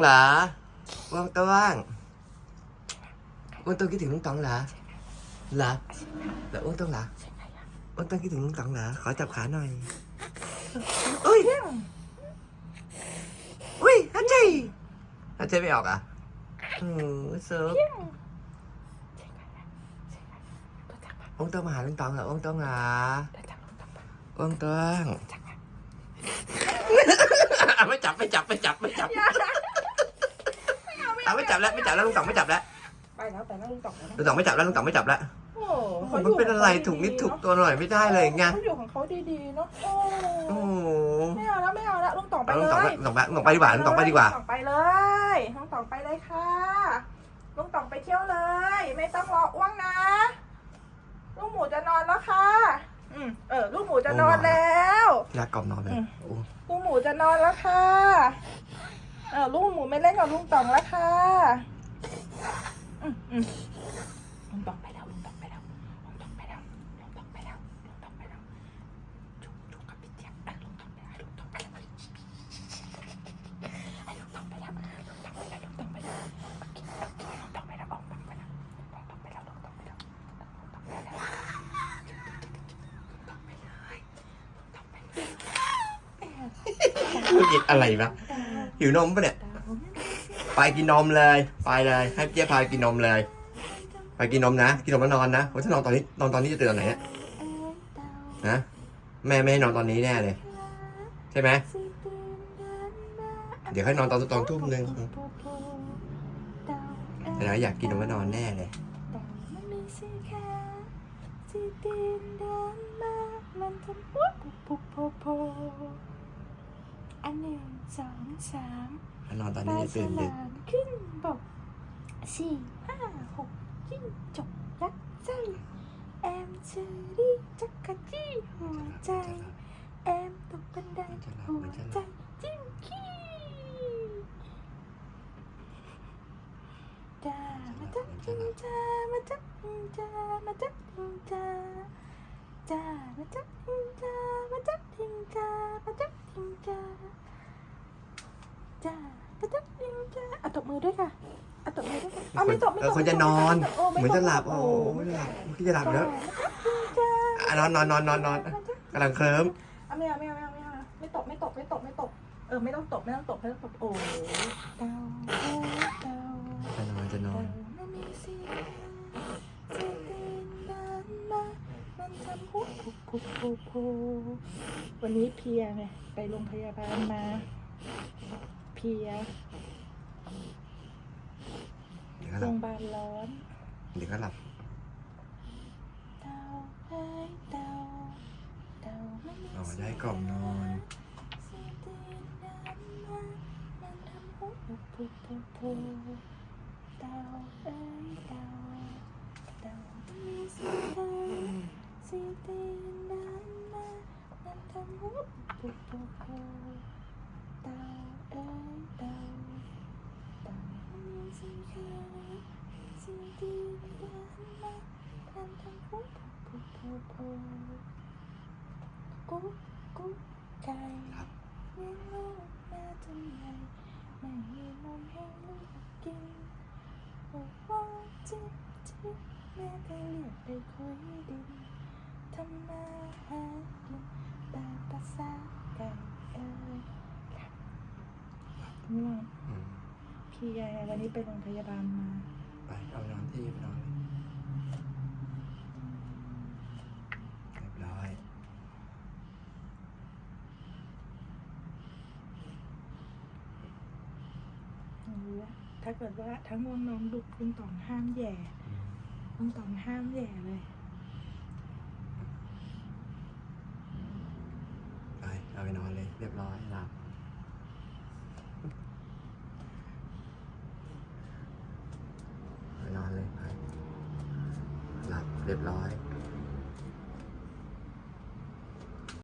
เหรอว่างตัวว่างอ้วนตัวคิดถึงลุงต๋องเหรอเหรอแล้วอ้วนตัวเหรออ้วนตัวคิดถึงลุงต๋องเหรอขอจับขาหน่อยอุ้ยอุ้ยฮัจเจฮัจเจไม่ออกอะโอ้โหเซิร์ฟอ้วนตัวมาหาลุงต๋องเหรออ้วนตัวเหรออ้วนตัวไม่จับไม่จับไม่จับไม่จับ เอาไม่จับแล้วไม่จับแล้วลุงต๋องไม่จับแล้วไปแล้วไปแล้วลุงต๋องแล้วลุงต๋องไม่จับแล้วลุงต๋องไม่จับแล้วโอ้โอ้โหมันเป็นอะไรถูกนิดถูกตัวหน่อยไม่ได้เลยไงเขาอยู่ของเขาดีๆเนาะโอ้โอ้โหไม่เอาแล้วไม่เอาแล้วลุงต๋องไปเอาเลลุงต๋องยไปลุงต๋องไปลุงต๋องไปดีกว่าลุงต๋องไปดีกว่าลุงต๋องไปเลยลุงต๋องไปเลยค่ะลุงต๋องไปเที่ยวเลย ไม่ต้องรออ้วงนะลูกหมูจะนอนแล้วค่ะอืมเออลูกหมูจะนอนแล้วยากกล่อมนอนเลยอืมโอ้ลูกหมูจะนอนแล้วค่ะ เออลูกหมูไม่เล่นกับลุงต๋องแล้วค่ะอืมอืมลุงต๋องไปแล้วลุงต๋องไปแล้วลุงต๋องไปแล้วลุงต๋องไปแล้วลุงต๋องไปแล้วจุกจุกกับพี่เจี๊ยบเออลุงต๋องไปแล้วลุงต๋องไปแล้วไอ้ลุงต๋องไปแล้วลุงต๋องไปแล้วลุงต๋องไปแล้วโอเคโอเคลุงต๋องไปแล้วลุงต๋องไปแล้วลุงต๋องไปแล้วลุงต๋องไปแล้วลุงต๋องไปแล้วลุงต๋องไปเลยลุงต๋องไปเลย พูดอิดอะไรวะ หิวนมปะเนี่ย ไปกินนมเลย ไปเลย ให้เจ๊พาไปกินนมเลย ไปกินนมนะ กินนมแล้วนอนนะโอ้ถ้านอนตอนนี้ นอนตอนนี้จะตื่นตอนไหนเนี่ยนะ แม่ไม่ให้นอนตอนนี้แน่เลย ใช่ไหม เดี๋ยวให้นอนตอนตอนทุ่มหนึ่งแต่เราอยากกินนมแล้วนอนแน่เลย อันหนึ่งสองสามถ้านอนตอนปนี้ลาจะฉตื่นดึกขึ้นบกสี่ห้าหกจิ้งจกยักษ์ไส้แอมเชอรี่จักรจี้หัวใจแอมตกบันไดหัวใจจิ้มขี้จ้ามาจักจิงจ้ามาจักจิงจ้ามาจักจิงจ้า จ้ามาจักจิงจ้ามาจักจิงจ้ามาจักจิงจ้าจ้ามาจักจิงจ้าอะตบมือด้วยค่ะอะตบมือด้วยค่ะเอาไม่ตบไม่เอตอบคนจะนอนโไม่เหมือนจะหลับตโอ้โโหไม่หลับเมื่อกี้จะหลับอยู่แล้วจ้าอะนอนนอนนอนนอนนอนกำลังเคลิ้มเอาไม่เอาไม่เอาไม่เอาไม่เอาไม่ตบไม่ตบไม่ตบไม่ตบเออไม่ต้องตบไม่ต้องตบไม่ต้องตบโอ้เดาเดาจะนอนจะนอน หุบหุบหุบหุบหุบวันนี้เพลียไงไปโรงพยาบาลมา เพลียเดี๋ยวก็หโรลับงพยาบาลร้อนเดี๋ยวก็หลับเดาเอ้ยเดาเดามันมีอ๋อได้กล่อมนอนเสียงตีนดันมามันทำหุบหุบหุบหุบหุบเดาเอ้ยเดาเดามันมีเสียงดัง หุบหุบหุบหุบเต่าเอ้ยเต่าเต่ามันมีสีขาวสีตีนดันมามันทำหุบหุบหุบหุบกุ๊ก กุ๊กไก่เลี้ยงลูกมาจนใหญ่ไม่มีนมให้ลูกกินบอกว่าจิ๊บจิ๊บแม่ก็เรียกไปคุยดินทำมาหากินตามภาษาไก่เอ้ยง่วงอืมเพลียวันนี้ไปโรงพยาบาลมา ไปเอานอนที่ไปนอนเลยเรียบร้อยรู้ว่าถ้าเกิดว่าทั้งง่วงนอนดุลุงต๋องห้ามแย่อืมลุงต๋องห้ามแย่เลย ไปเอาไปนอน เรียบร้อยหลับนอนเลยไปหลับเรียบร้อย